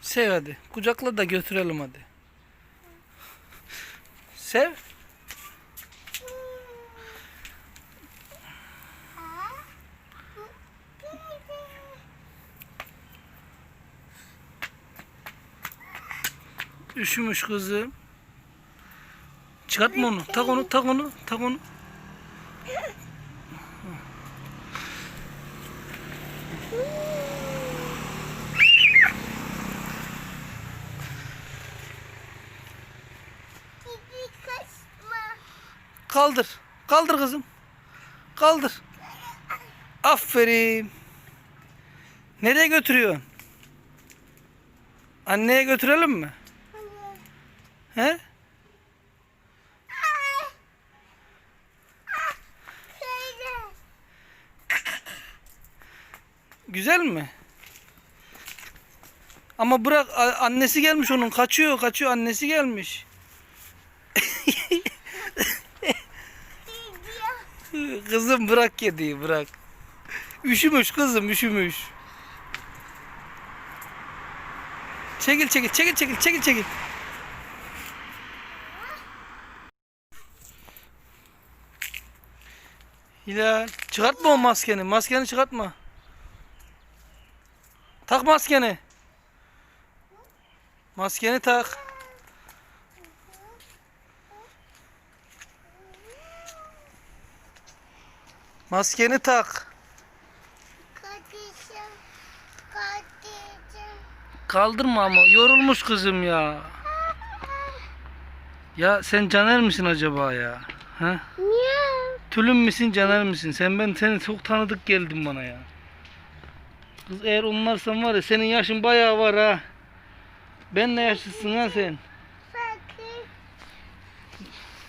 Sev hadi. Kucakla da götürelim hadi. Sev. Üşümüş kızım. Çıkartma onu. Tak onu, tak onu, tak onu. Kaldır. Kaldır kızım. Kaldır. Aferin. Nereye götürüyorsun? Anneye götürelim mi? He? Güzel mi? Ama bırak annesi gelmiş onun kaçıyor kaçıyor annesi gelmiş. Kızım bırak kediyi bırak. Üşümüş kızım üşümüş. Çekil çekil çekil çekil çekil çekil. Hilal çıkartma o maskeni. Maskeni çıkartma. Tak maskeni. Maskeni tak. Maskeni tak. Kardeşim. Kardeşim. Kaldırma ama yorulmuş kızım ya. Ya sen Caner misin acaba ya? Ha? Niye? Tülün müsün Caner misin? Sen ben seni çok tanıdık geldin bana ya. Kız eğer onlarsan var ya senin yaşın bayağı var ha. Benle yaşlısın ha sen.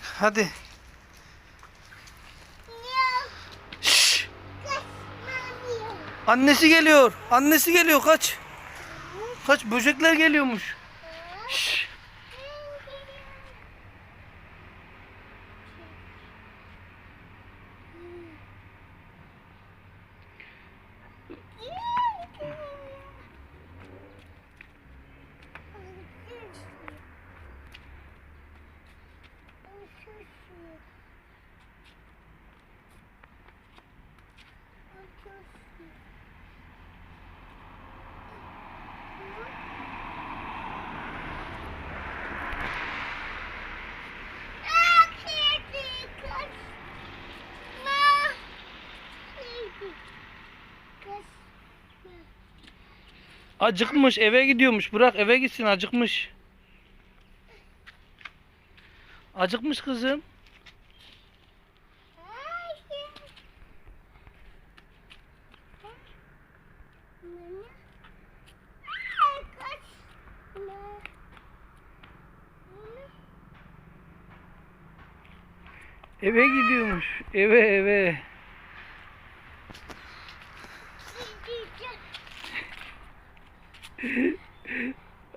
Hadi. Şşş. Annesi geliyor. Annesi geliyor kaç. Kaç böcekler geliyormuş. Acıkmış eve gidiyormuş. Bırak eve gitsin acıkmış. Acıkmış kızım. Eve gidiyormuş. Eve eve.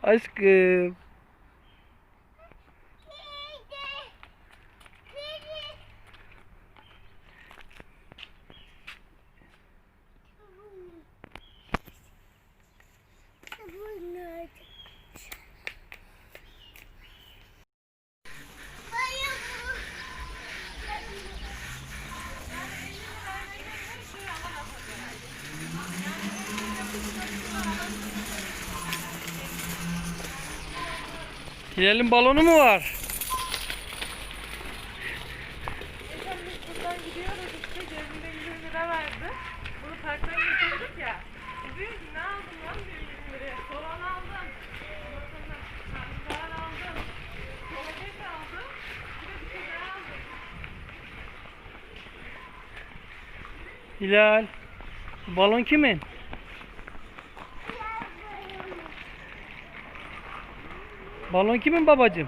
Acho que Hilal'in balonu mu var? Geçen biz buradan gidiyoruz işte cebimde 20 lira vardı. Bunu parktan getirdik ya. Bu diyor ki ne aldın lan diyor 20 liraya. Soğan aldım. Aldım. Domates aldım. Bir de bir şey daha aldım. Hilal. Balon kimin? Balon kimin babacığım?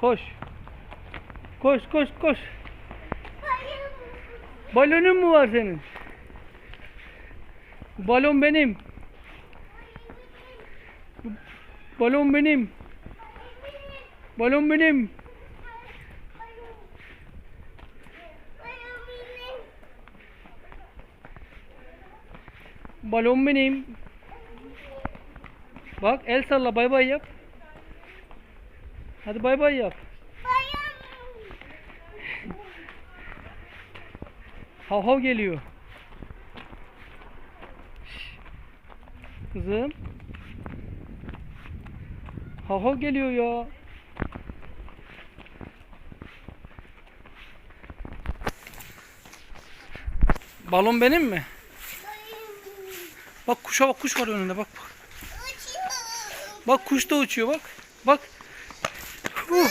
Koş. Koş koş koş. Balonun mu var senin? Balon benim. Balon benim. Balon benim. Balon benim. Bak el salla bay bay yap. Hadi bay bay yap. Hav hav geliyor. Kızım. Hav geliyor ya. Balon benim mi? Bak kuşa bak kuş var önünde bak. bak. Bak kuş da uçuyor bak. Bak. Huh.